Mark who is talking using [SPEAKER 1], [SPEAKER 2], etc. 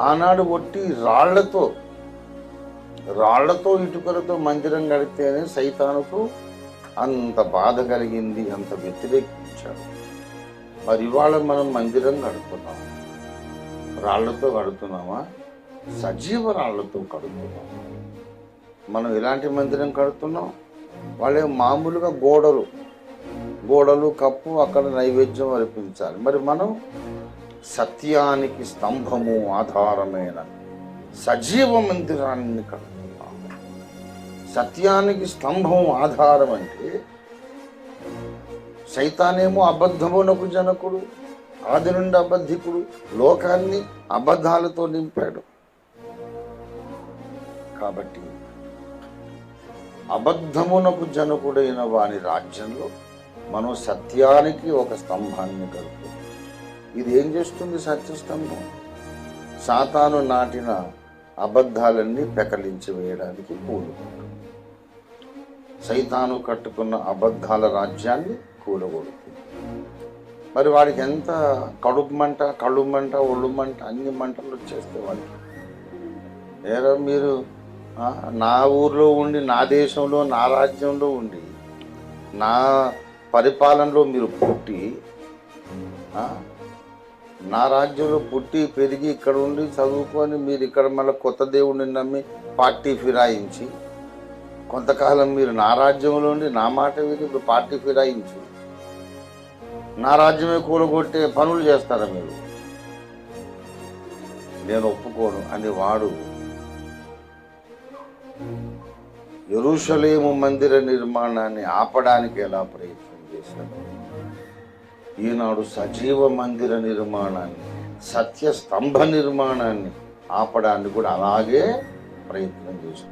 [SPEAKER 1] ఆనాడు ఒట్టి రాళ్ళతో రాళ్ళతో ఇటుకలతో మందిరం కడితేనే సైతానుకు అంత బాధ కలిగింది అంత వ్యతిరేకించాడు. మరి ఇవాళ మనం మందిరం కడుతున్నాం. రాళ్ళతో కడుతున్నామా? సజీవ రాళ్ళతో కడుతున్నాం. మనం ఎలాంటి మందిరం కడుతున్నాం? వాళ్ళే మామూలుగా గోడలు. గోడలు కప్పు అక్కడ నైవేద్యం అర్పించాలి. మరి మనం సత్యానికి స్తంభము ఆధారమైన సజీవ మందిరాన్ని కడుతున్నాము సత్యానికి స్తంభం ఆధారం అంటే సైతానేమో అబద్ధమునకు జనకుడు ఆది నుండి అబద్ధికుడు లోకాన్ని అబద్ధాలతో నింపాడు. కాబట్టి అబద్ధమునకు జనకుడైన వాని రాజ్యంలో మనం సత్యానికి ఒక స్తంభాన్ని కలుపుతాం ఇది ఏం చేస్తుంది సత్యస్తంభం? సాతాను నాటిన అబద్ధాలన్నీ పెకలించి వేయడానికి కూలుకుంటుంది. సైతాను కట్టుకున్న అబద్ధాల రాజ్యాన్ని కూలగొడుతుంది. మరి వాడికి ఎంత కడుపు మంట కళ్ళు మంట ఒళ్ళు మంట అన్ని మంటలు వచ్చేస్తే వాడికి? ఏరా మీరు నా ఊర్లో ఉండి నా దేశంలో నా రాజ్యంలో ఉండి నా పరిపాలనలో మీరు పుట్టి నా రాజ్యంలో పుట్టి పెరిగి ఇక్కడ ఉండి చదువుకొని మీరు ఇక్కడ మళ్ళీ కొత్త దేవుడిని నమ్మి పార్టీ ఫిరాయించి కొంతకాలం మీరు నా రాజ్యంలో ఉండి నా మాట విని ఇప్పుడు పార్టీ ఫిరాయించి. నా రాజ్యమే కూలగొట్టే పనులు చేస్తారా మీరు? నేను ఒప్పుకోను అని వాడు ఎరుషలేము మందిర నిర్మాణాన్ని ఆపడానికి ఎలా ప్రయత్నం చేశాడు? ఈనాడు సజీవ మందిర నిర్మాణాన్ని సత్య స్తంభ నిర్మాణాన్ని ఆపడానికి కూడా అలాగే ప్రయత్నం చేశాడు